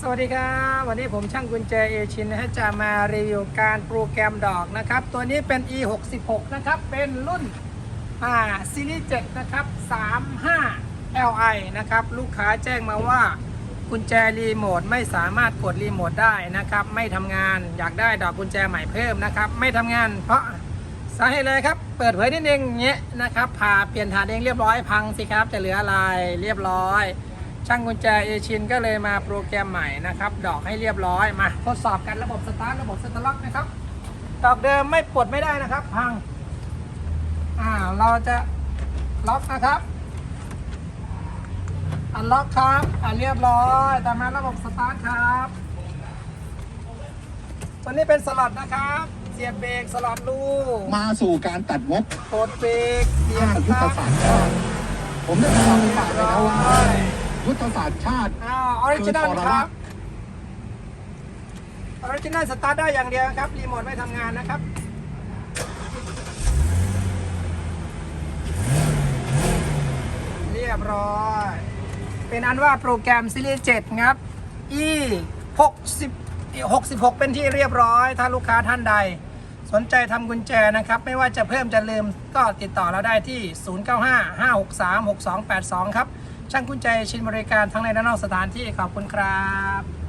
สวัสดีครับ วันนี้ผมช่างกุญแจเอชินนะฮะจะมารีวิวการโปรแกรมดอกนะครับ ตัวนี้เป็น e 6 6นะครับ เป็นรุ่นอ่าซีรีส์7นะครับ 35 li นะครับ ลูกค้าแจ้งมาว่ากุญแจรีโมทไม่สามารถกดรีโมทได้นะครับ ไม่ทำงานอยากได้ดอกกุญแจใหม่เพิ่มนะครับ ไม่ทำงานเพราะสาเหตุเลยครับ เปิดเผยนิดนึงอย่างเงี้ยนะครับผ่าเปลี่ยนฐานเองเรียบร้อยพังสิครับ จะเหลืออะไรเรียบร้อย ช่างกุญแจเอชินก็เลยมาโปรแกรมใหม่นะครับ ดอกให้เรียบร้อยมาทดสอบกันระบบสตาร์ทระบบสตาร์ล็อกนะครับดอกเดิมไม่ปลดไม่ได้นะครับ พังอ่าเราจะล็อกนะครับอันล็อกครับอ่าเรียบร้อยตามมาระบบสตาร์ทครับตัวนี้เป็นสลัดนะครับ เสียบเบรกสลัดลูกมาสู่การตัดงบโคดเบรกเสียชาบติยุทคธรับศาสตร์ชาติผมได้บอกไปแล้วว่า ยุทธศาสตร์ชาติอ้าวออริจินัลคือทรครารัชบออริจินัลสตาร์ทได้อย่างเดียวครับ รีโมทไม่ทำงานนะครับ เรียบร้อย เป็นอันว่าโปรแกรมซีรีส์7ครับ e 60 66 เป็นที่เรียบร้อย ถ้าลูกค้าท่านใด สนใจทำกุญแจนะครับ ไม่ว่าจะเพิ่มจะลืมก็ติดต่อเราได้ที่ 0955636282 ครับ ช่างกุญแจชินบริการทั้งในและนอกสถานที่ขอบคุณครับ